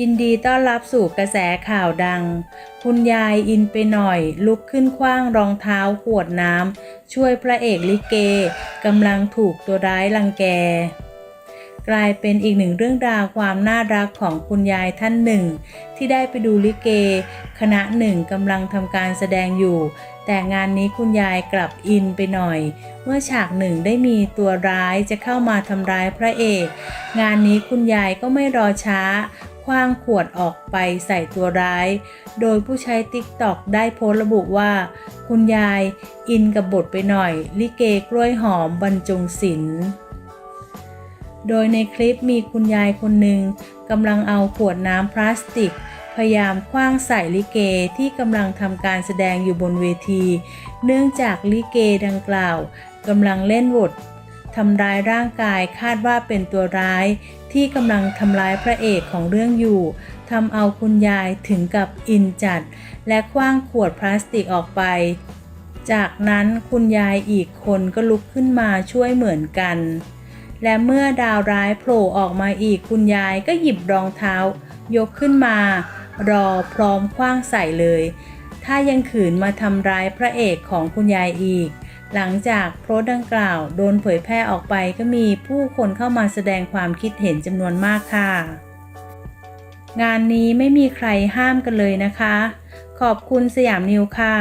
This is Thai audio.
ยินดีต้อนรับสู่กระแสข่าวดัง คุณยายอินไปหน่อย ลุกขึ้นคว้างรองเท้าขวดน้ำ ช่วยพระเอกลิเกกำลังถูกตัวร้ายรังแก กลายเป็นอีกหนึ่งเรื่องราวความน่ารักของคุณยายท่านหนึ่ง ที่ได้ไปดูลิเก คณะหนึ่งกำลังทำการแสดงอยู่ แต่งานนี้คุณยายกลับอินไปหน่อย เมื่อฉากหนึ่งได้มีตัวร้ายจะเข้ามาทำร้ายพระเอก งานนี้คุณยายก็ไม่รอช้า คว้างขวดออกไปใส่ตัวร้าย โดยผู้ใช้ติ๊กตอกได้โพสต์ระบุว่า คุณยายอินกับบทไปหน่อย ลิเกกล้วยหอมบรรจงศิลป์โดยในคลิปมีคุณยายคนหนึ่งกำลังเอาขวดน้ำพลาสติก พยายามคว้างใส่ลิเกที่กำลังทำการแสดงอยู่บนเวที เนื่องจากลิเกดังกล่าวกำลังเล่นบท ทำร้ายร่างกายคาดว่าเป็นตัวร้าย ที่กำลังทำร้ายพระเอกของเรื่องอยู่ทำเอาคุณยายถึงกับอินจัด และคว้างขวดพลาสติกออกไป จากนั้นคุณยายอีกคนก็ลุกขึ้นมาช่วยเหมือนกัน และเมื่อดาวร้ายโผล่ออกมาอีกคุณยายก็หยิบรองเท้า ยกขึ้นมา รอพร้อมคว้างใส่เลย ถ้ายังขืนมาทำร้ายพระเอกของคุณยายอีก หลังจากโพสต์ดังกล่าวโดนเผยแพร่ออกไปก็มีผู้คนเข้ามาแสดงความคิดเห็นจำนวนมากค่ะ งานนี้ไม่มีใครห้ามกันเลยนะคะ ขอบคุณสยามนิวค่ะ